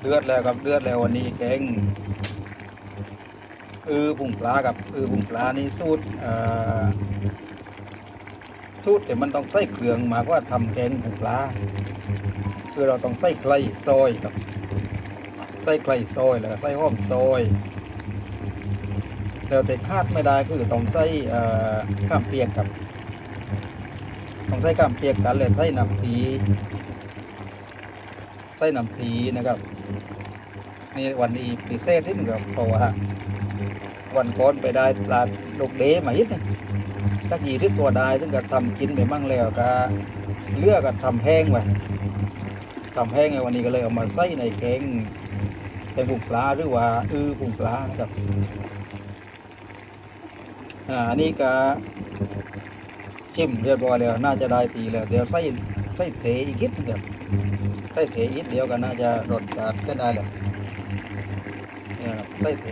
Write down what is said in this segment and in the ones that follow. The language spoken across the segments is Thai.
เดือดแล้วครับเดือดแล้ววันนี้แกงเออผุงปลากับเออผุงปลานี่สูตรอ่อสูตรแต่มันต้องใส่เครื่องมากว่าทำแกงผุงปลาคือเราต้องใส่ไข่ซอยครับใส่ไข่ซอยแล้วใส่หอมซอยแล้วแต่คาดไม่ได้คือต้องใส่ข้ามเปียกครับต้องใส่ข้ามเปียกกันเลยใส่น้ำที ใส่น้ำทีนะครับนี่วันนี้พิเศษที่หนึ่งครับเพราะว่าวันก่อนไปได้ปลาลูกเดมาฮิตนึงจักยี่สิบตัวได้ซึ่งก็ทำกินไปมั่งแล้วก็เลือกก็ทำแห้งไว้ทำแห้งไงวันนี้ก็เลยเอามาใส่ในแกงแกงผุงปลาหรือว่าอือผงปลานะครับอ่าอันนี้ก็ชิมเรียบร้อยแล้วน่าจะได้ทีแล้ว เดี๋ยวใส่ใส่เทอีกนิดนึงครับ ใส่เทอีกนิดเดียวก็น่าจะรสชาติก็ได้แหล้วเนี่ยครับไส้เท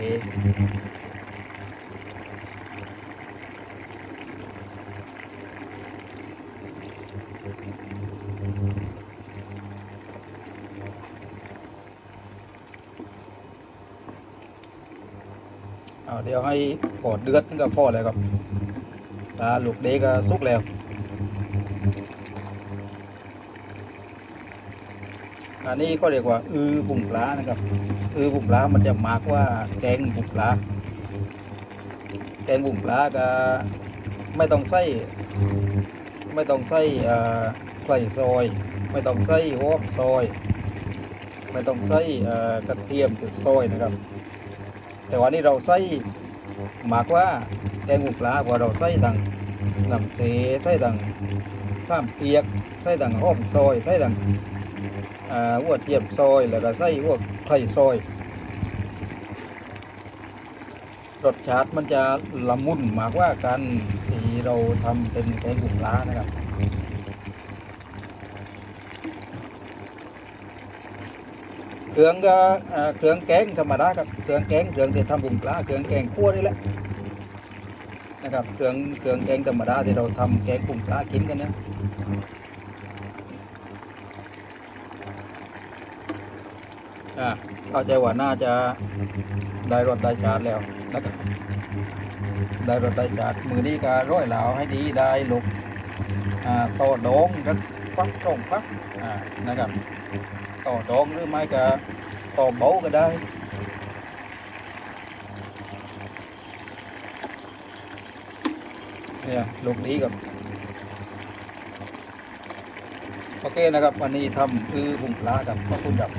เอาเดี๋ยวให้ปอดเดือดกับพ่อเลยครับปลาลูกเด็กก็สุกแล้ว อันนี้ก็เรียกว่า อือบุ่งปลานะครับ อือบุ่งปลามันจะมากว่าแกงบุ่งปลาแกงบุ่งปลาก็ไม่ต้องใส่ไม่ต้องใส่เอ่อไข่ซอย ไม่ต้องใส่หัวซอย ไม่ต้องใส่กระเทียมจุดซอยนะครับ แต่วันนี้เราใส่มากว่าแกงบุ่งปลาเพราะเราใส่ดังน้ำเทใส่ดังข้ามเปียกใส่ดังอ้อมซอยใส่ดัง อ่าหัวเทียมซอยแล้วก็ใส่หัวไข่ซอยรสชาติมันจะละมุนมากว่ากันที่เราทำเป็นแกงบุ่งปลานะครับเครื่องก็เครื่องแกงธรรมดาครับเครื่องแกงเครื่องที่ทำบุ่งปลาเครื่องแกงคั่วนี่แหละนะครับเครื่องเครื่องแกงธรรมดาที่เราทำแกงบุ่งปลากินกันเนี่ย อ่า เข้าใจว่าน่าจะได้รถได้ชาร์จแล้วนะครับได้รถได้ชาร์จมือนี้ก็ร้อยเหลาให้ดีได้ลูกต่อดองกันปักตรงปักนะครับต่อดองหรือไม่ก็ต่อเบาก็ได้เนี่ยลูกนี้กับโอเคนะครับ วันนี้ทำคือบุ้งปลากับขอบคุณครับ